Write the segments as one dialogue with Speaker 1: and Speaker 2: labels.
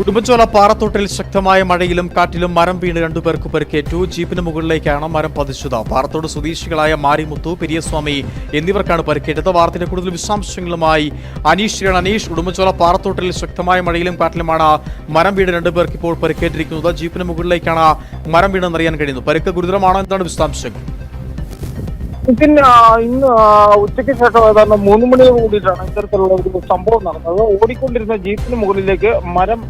Speaker 1: ഉടുമ്പൻചോല പാറത്തോട്ടിൽ ശക്തമായ മഴയിലും കാറ്റിലും മരം വീണ് രണ്ടുപേർക്ക് പരിക്കേറ്റു. ജീപ്പിന് മുകളിലേക്കാണ് മരം പതിച്ചത്. പാറത്തോട് സ്വദേശികളായ മാരിമുത്തു പെരിയസ്വാമി എന്നിവർക്കാണ് പരിക്കേറ്റത്. വാർത്തയുടെ കൂടുതൽ വിശദാംശങ്ങളുമായി അനീഷ് കിരൺ അനീഷ് ഉടുമ്പൻചോല പാറത്തോട്ടിൽ ശക്തമായ മഴയിലും കാറ്റിലുമാണ് മരം വീണ് രണ്ടുപേർക്ക് ഇപ്പോൾ പരിക്കേറ്റിരിക്കുന്നത്. ജീപ്പിന് മുകളിലേക്കാണ് മരം വീണെന്നറിയാൻ കഴിയുന്നു പരിക്ക് ഗുരുതരമാണോ എന്താണ് വിശദാംശങ്ങൾ?
Speaker 2: പിന്നെ ഇന്ന് ഉച്ചയ്ക്ക് ശേഷം ഏതാണ്ട് മൂന്ന് മണിയോട് കൂടിയിട്ടാണ് ഇത്തരത്തിലുള്ള ഒരു സംഭവം നടന്നത്. ഓടിക്കൊണ്ടിരുന്ന ജീപ്പിന് മുകളിലേക്ക് മരം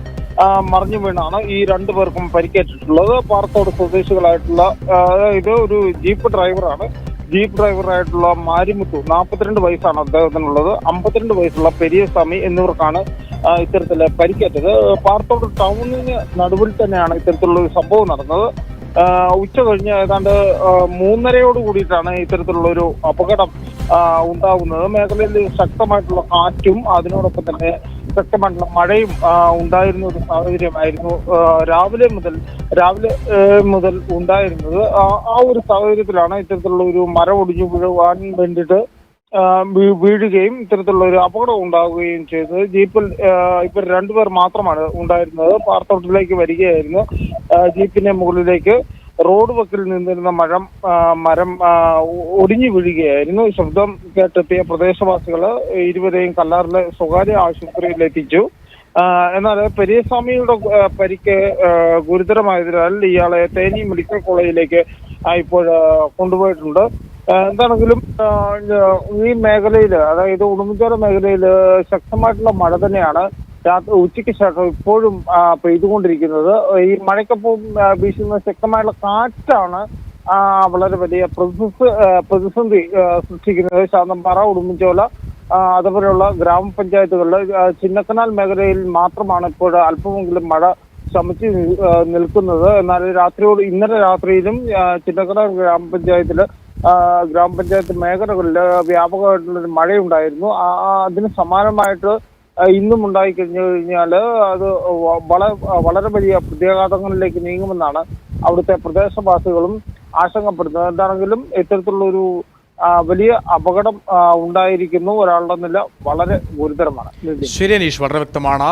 Speaker 2: മറിഞ്ഞു വീണാണ് ഈ രണ്ടു പേർക്കും പരിക്കേറ്റിട്ടുള്ളത്. പാറത്തോട് സ്വദേശികളായിട്ടുള്ള ഇത് ഒരു ജീപ്പ് ഡ്രൈവറാണ്. ജീപ്പ് ഡ്രൈവറായിട്ടുള്ള മാരിമുത്തു നാൽപ്പത്തിരണ്ട് വയസ്സാണ് അദ്ദേഹത്തിനുള്ളത്. അമ്പത്തിരണ്ട് വയസ്സുള്ള പെരിയസ്വാമി എന്നിവർക്കാണ് ഇത്തരത്തിൽ പരിക്കേറ്റത്. പാറത്തോട് ടൗണിന് നടുവിൽ തന്നെയാണ് ഇത്തരത്തിലുള്ള ഒരു സംഭവം നടന്നത്. ഉച്ച കഴിഞ്ഞ് ഏതാണ്ട് മൂന്നരയോട് കൂടിയിട്ടാണ് ഇത്തരത്തിലുള്ള ഒരു അപകടം ഉണ്ടാകുന്നത് മേഖലയിൽ ശക്തമായിട്ടുള്ള കാറ്റും അതിനോടൊപ്പം തന്നെ ശക്തമായിട്ടുള്ള മഴയും ഉണ്ടായിരുന്ന ഒരു സാഹചര്യമായിരുന്നു രാവിലെ മുതൽ രാവിലെ മുതൽ ഉണ്ടായിരുന്നത്. ആ ഒരു സാഹചര്യത്തിലാണ് ഇത്തരത്തിലുള്ള ഒരു മരം ഒടിഞ്ഞു വീഴുവാൻ വേണ്ടിയിട്ട് വീഴുകയും ഇത്തരത്തിലുള്ള ഒരു അപകടം ഉണ്ടാവുകയും ചെയ്തത്. ജീപ്പിൽ ഇപ്പൊ രണ്ടുപേർ മാത്രമാണ് ഉണ്ടായിരുന്നത്. പാർത്തോട്ടിലേക്ക് വരികയായിരുന്നു. ജീപ്പിന്റെ മുകളിലേക്ക് റോഡ് വക്കിൽ നിന്നിരുന്ന ആ, മരം ഒടിഞ്ഞു വീഴുകയായിരുന്നു. ശബ്ദം കേട്ടെത്തിയ പ്രദേശവാസികൾ ഇരുവരെയും കല്ലാറിലെ സ്വകാര്യ ആശുപത്രിയിൽ എത്തിച്ചു. എന്നാൽ പെരിയസ്വാമിയുടെ പരിക്ക് ഗുരുതരമായതിനാൽ ഇയാളെ തേനി മെഡിക്കൽ കോളേജിലേക്ക് ഇപ്പോൾ കൊണ്ടുപോയിട്ടുണ്ട്. എന്താണെങ്കിലും ഈ മേഖലയിൽ അതായത് ഉടുമ്പൻചോല മേഖലയിൽ ശക്തമായിട്ടുള്ള മഴ തന്നെയാണ് ഉച്ചയ്ക്ക് ശേഷം ഇപ്പോഴും പെയ്തുകൊണ്ടിരിക്കുന്നത്. ഈ മഴയ്ക്കൊപ്പം വീശുന്ന ശക്തമായുള്ള കാറ്റാണ് വളരെ വലിയ പ്രതിസന്ധി പ്രതിസന്ധി സൃഷ്ടിക്കുന്നത്. ശാന്തമ്പാറ ഉടുമ്പൻചോല ആ, അതുപോലെയുള്ള ഗ്രാമപഞ്ചായത്തുകളിൽ ചിന്നക്കനാൽ മേഖലയിൽ മാത്രമാണ് ഇപ്പോൾ അല്പമെങ്കിലും മഴ ശമിച്ച് നിൽക്കുന്നത്. എന്നാൽ രാത്രിയോട് ഇന്നലെ രാത്രിയിലും ചിന്നക്കനാൽ ഗ്രാമപഞ്ചായത്തിൽ ഗ്രാമപഞ്ചായത്ത് മേഖലകളിൽ വ്യാപകമായിട്ടുള്ളൊരു മഴയുണ്ടായിരുന്നു. അതിന് സമാനമായിട്ട് ഇന്നും ഉണ്ടായി കഴിഞ്ഞു കഴിഞ്ഞാൽ അത് വളരെ വളരെ വലിയ പ്രത്യാഘാതങ്ങളിലേക്ക് നീങ്ങുമെന്നാണ് അവിടുത്തെ പ്രദേശവാസികളും ആശങ്കപ്പെടുന്നത്. എന്താണെങ്കിലും ഇത്തരത്തിലുള്ളൊരു വലിയ അപകടം ഉണ്ടായിരിക്കുന്നു. ഒരാളുടെ നില വളരെ ഗുരുതരമാണ്.
Speaker 1: ശരി അനീഷ് വളരെ വ്യക്തമാണ്.